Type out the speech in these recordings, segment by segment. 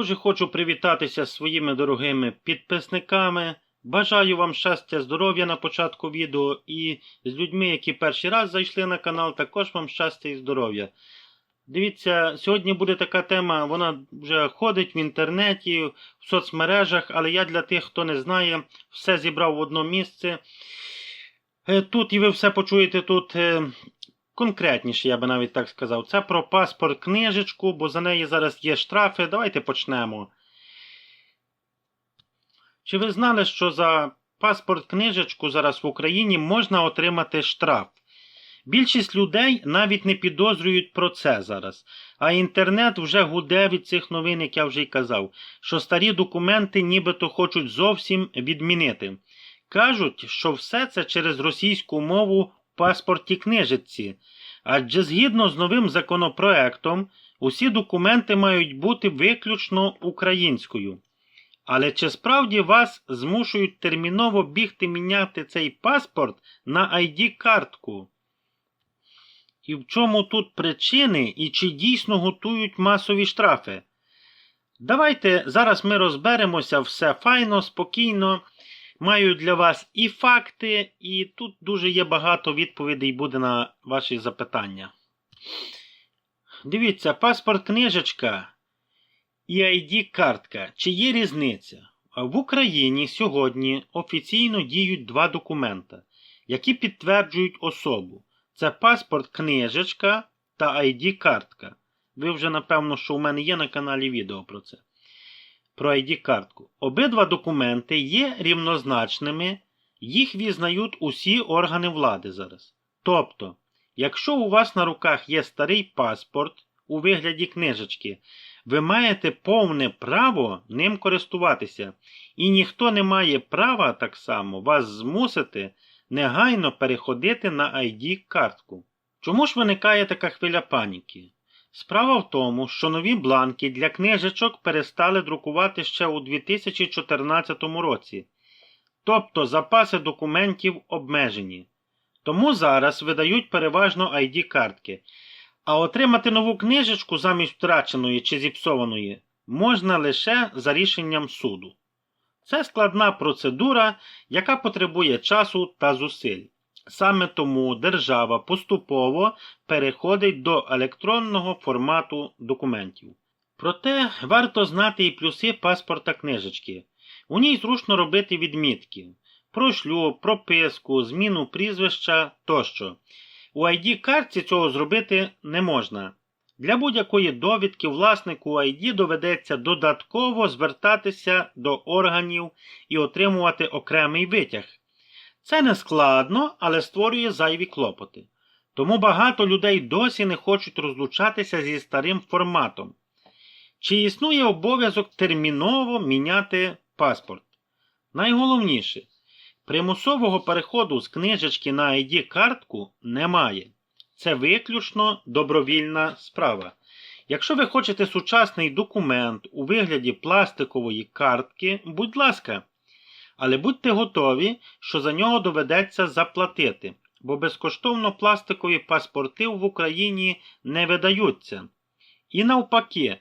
Дуже хочу привітатися своїми дорогими підписниками. Бажаю вам щастя, здоров'я на початку відео і з людьми, які перший раз зайшли на канал, також вам щастя і здоров'я. Дивіться, сьогодні буде така тема, вона вже ходить в інтернеті, в соцмережах, але я для тих, хто не знає, все зібрав в одно місце. Тут і ви все почуєте тут е, конкретніше, я би навіть так сказав. Це про паспорт книжечку, бо за неї зараз є штрафи. Давайте почнемо. Чи ви знали, що за паспорт книжечку зараз в Україні можна отримати штраф? Більшість людей навіть не підозрюють про це зараз. А інтернет вже гуде від цих новин, як я вже й казав, що старі документи нібито хочуть зовсім відмінити. Кажуть, що все це через російську мову в паспорті книжечці. Адже згідно з новим законопроектом, усі документи мають бути виключно українською. Але чи справді вас змушують терміново бігти міняти цей паспорт на ID-картку? І в чому тут причини і чи дійсно готують масові штрафи? Давайте зараз ми розберемося все файно, спокійно. Маю для вас і факти, і тут дуже є багато відповідей буде на ваші запитання. Дивіться, паспорт книжечка і ID-картка. Чи є різниця? В Україні сьогодні офіційно діють два документа, які підтверджують особу. Це паспорт книжечка та ID-картка. Ви вже, напевно, що у мене є на каналі відео про це. Про ID-картку. Обидва документи є рівнозначними, їх візнають усі органи влади зараз. Тобто, якщо у вас на руках є старий паспорт у вигляді книжечки, ви маєте повне право ним користуватися, і ніхто не має права так само вас змусити негайно переходити на ID-картку. Чому ж виникає така хвиля паніки? Справа в тому, що нові бланки для книжечок перестали друкувати ще у 2014 році, тобто запаси документів обмежені. Тому зараз видають переважно ID-картки. А отримати нову книжечку замість втраченої чи зіпсованої можна лише за рішенням суду. Це складна процедура, яка потребує часу та зусиль. Саме тому держава поступово переходить до електронного формату документів. Проте варто знати і плюси паспорта книжечки. У ній зручно робити відмітки про шлюб, прописку, зміну прізвища тощо. У ID-картці цього зробити не можна. Для будь-якої довідки власнику ID доведеться додатково звертатися до органів і отримувати окремий витяг. Це не складно, але створює зайві клопоти. Тому багато людей досі не хочуть розлучатися зі старим форматом. Чи існує обов'язок терміново міняти паспорт? Найголовніше, примусового переходу з книжечки на ID-картку немає. Це виключно добровільна справа. Якщо ви хочете сучасний документ у вигляді пластикової картки, будь ласка. Але будьте готові, що за нього доведеться заплатити, бо безкоштовно пластикові паспорти в Україні не видаються. І навпаки,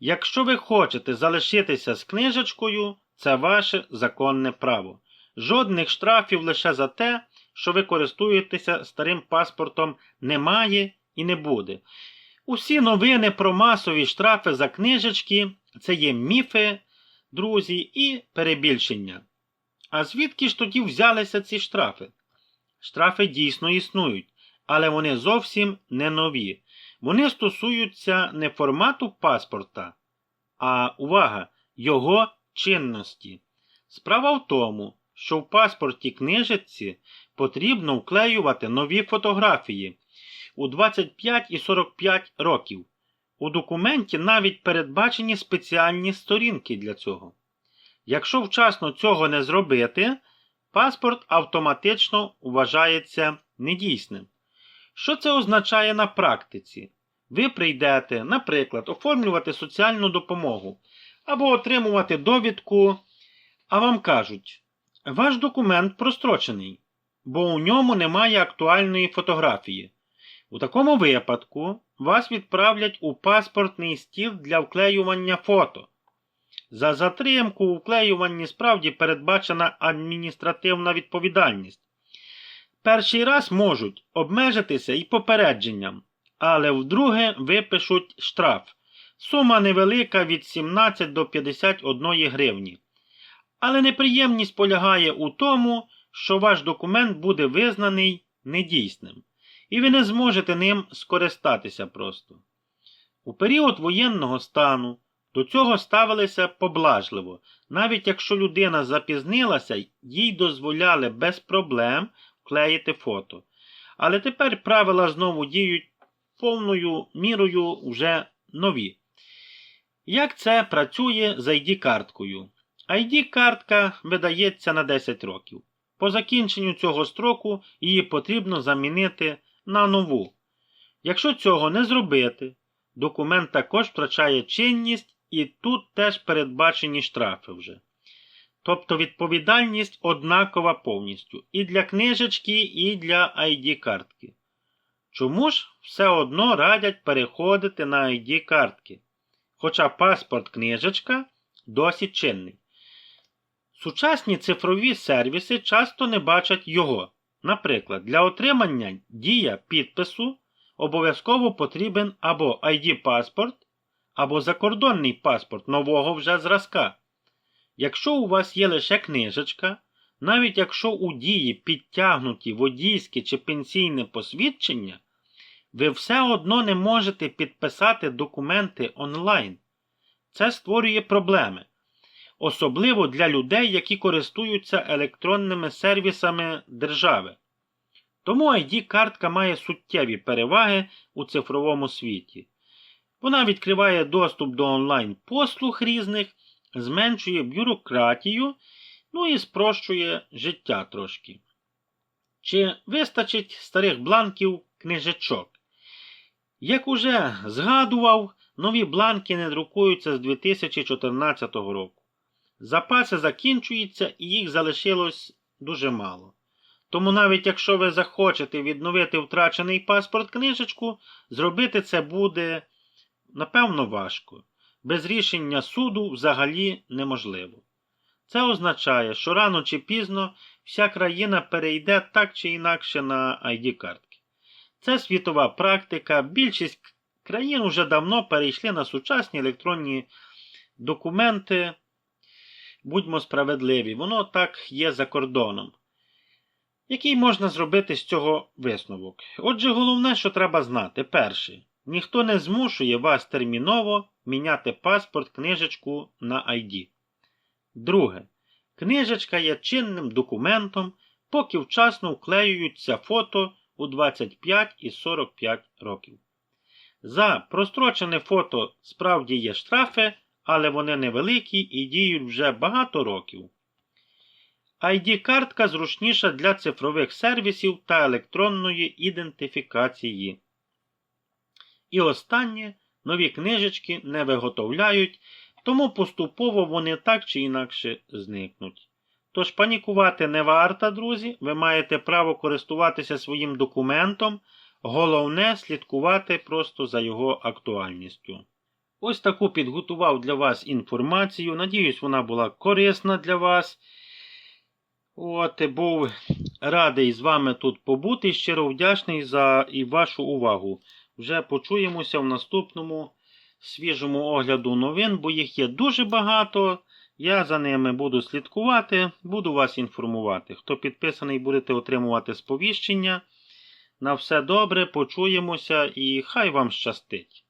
якщо ви хочете залишитися з книжечкою, це ваше законне право. Жодних штрафів лише за те, що ви користуєтеся старим паспортом, немає і не буде. Усі новини про масові штрафи за книжечки це є міфи, друзі, і перебільшення. А звідки ж тоді взялися ці штрафи? Штрафи дійсно існують, але вони зовсім не нові. Вони стосуються не формату паспорта, а увага, його чинності. Справа в тому, що в паспорті книжечці потрібно вклеювати нові фотографії у 25 і 45 років. У документі навіть передбачені спеціальні сторінки для цього. Якщо вчасно цього не зробити, паспорт автоматично вважається недійсним. Що це означає на практиці? Ви прийдете, наприклад, оформлювати соціальну допомогу або отримувати довідку, а вам кажуть, ваш документ прострочений, бо у ньому немає актуальної фотографії. У такому випадку вас відправлять у паспортний стіл для вклеювання фото. За затримку у вклеюванні справді передбачена адміністративна відповідальність. Перший раз можуть обмежитися і попередженням, але вдруге випишуть штраф. Сума невелика від 17 до 51 гривні. Але неприємність полягає у тому, що ваш документ буде визнаний недійсним, і ви не зможете ним скористатися просто. У період воєнного стану до цього ставилися поблажливо, навіть якщо людина запізнилася, їй дозволяли без проблем вклеїти фото. Але тепер правила знову діють повною мірою вже нові. Як це працює з ID-карткою? ID-картка видається на 10 років. По закінченню цього строку її потрібно замінити на нову. Якщо цього не зробити, документ також втрачає чинність і тут теж передбачені штрафи вже. Тобто відповідальність однакова повністю і для книжечки, і для ID-картки. Чому ж все одно радять переходити на ID-картки? Хоча паспорт книжечка досить чинний. Сучасні цифрові сервіси часто не бачать його. Наприклад, для отримання дія підпису обов'язково потрібен або ID-паспорт, або закордонний паспорт нового вже зразка. Якщо у вас є лише книжечка, навіть якщо у дії підтягнуті водійське чи пенсійне посвідчення, ви все одно не можете підписати документи онлайн. Це створює проблеми, особливо для людей, які користуються електронними сервісами держави. Тому ID-картка має суттєві переваги у цифровому світі. Вона відкриває доступ до онлайн-послуг різних, зменшує бюрократію, ну і спрощує життя трошки. Чи вистачить старих бланків книжечок? Як уже згадував, нові бланки не друкуються з 2014 року. Запаси закінчуються і їх залишилось дуже мало. Тому навіть якщо ви захочете відновити втрачений паспорт книжечку, зробити це буде, напевно, важко. Без рішення суду взагалі неможливо. Це означає, що рано чи пізно вся країна перейде так чи інакше на ID-картки. Це світова практика. Більшість країн вже давно перейшли на сучасні електронні документи. Будьмо справедливі, воно так є за кордоном. Який можна зробити з цього висновок? Отже, головне, що треба знати. Перше, ніхто не змушує вас терміново міняти паспорт книжечку на ID. Друге, книжечка є чинним документом, поки вчасно вклеюються фото у 25 і 45 років. За прострочене фото справді є штрафи, але вони невеликі і діють вже багато років. ID-картка зручніша для цифрових сервісів та електронної ідентифікації. І останнє нові книжечки не виготовляють, тому поступово вони так чи інакше зникнуть. Тож панікувати не варто, друзі, ви маєте право користуватися своїм документом, головне слідкувати просто за його актуальністю. Ось таку підготував для вас інформацію. Надіюсь, вона була корисна для вас. От, був радий з вами тут побути. Щиро вдячний за і вашу увагу. Вже почуємося в наступному свіжому огляду новин, бо їх є дуже багато. Я за ними буду слідкувати, буду вас інформувати. Хто підписаний, будете отримувати сповіщення. На все добре, почуємося і хай вам щастить!